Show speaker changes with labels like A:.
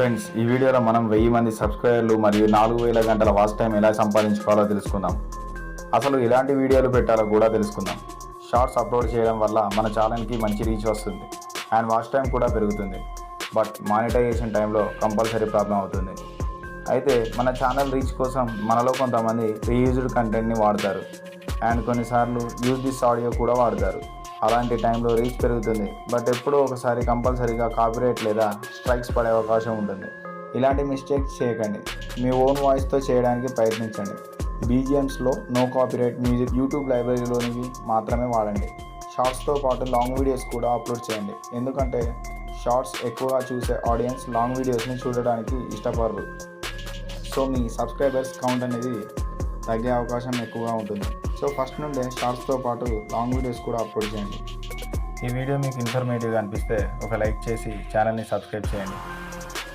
A: Friends ఈ వీడియోలో మనం వెయ్యి మంది సబ్స్క్రైబర్లు మరియు నాలుగు వేల గంటల వాచ్ టైం ఎలా సంపాదించుకోవాలో తెలుసుకుందాం. అసలు ఎలాంటి వీడియోలు పెట్టాలో కూడా తెలుసుకుందాం. షార్ట్స్ అప్లోడ్ చేయడం వల్ల మన ఛానల్కి మంచి రీచ్ వస్తుంది అండ్ వాచ్ టైం కూడా పెరుగుతుంది. బట్ మానిటైజేషన్ టైంలో కంపల్సరీ ప్రాబ్లం అవుతుంది. అయితే మన ఛానల్ రీచ్ కోసం మనలో కొంతమంది రీయూజ్డ్ కంటెంట్ని వాడతారు. అండ్ కొన్నిసార్లు యూజ్ దిస్ ఆడియో కూడా వాడతారు. అలాంటి టైంలో రీచ్ పెరుగుతుంది. బట్ ఎప్పుడో ఒకసారి కంపల్సరీగా కాపీరేట్ లేదా స్ట్రైక్స్ పడే అవకాశం ఉంటుంది. ఇలాంటి మిస్టేక్స్ చేయకండి. మీ ఓన్ వాయిస్తో చేయడానికి ప్రయత్నించండి. బీజిఎమ్స్లో నో కాపీరైట్ మ్యూజిక్ యూట్యూబ్ లైబ్రరీలోనివి మాత్రమే వాడండి. షార్ట్స్తో పాటు లాంగ్ వీడియోస్ కూడా అప్లోడ్ చేయండి. ఎందుకంటే షార్ట్స్ ఎక్కువగా చూసే ఆడియన్స్ లాంగ్ వీడియోస్ని చూడడానికి ఇష్టపడరు. సో మీ సబ్స్క్రైబర్స్ కౌంట్ అనేది తగ్గే అవకాశం ఎక్కువగా ఉంటుంది. సో ఫస్ట్ నుండే షార్ట్స్తో పాటు లాంగ్ వీడియోస్ కూడా అప్లోడ్ చేయండి. ఈ వీడియో మీకు ఇన్ఫర్మేటివ్గా అనిపిస్తే ఒక లైక్ చేసి ఛానల్ని సబ్స్క్రైబ్ చేయండి.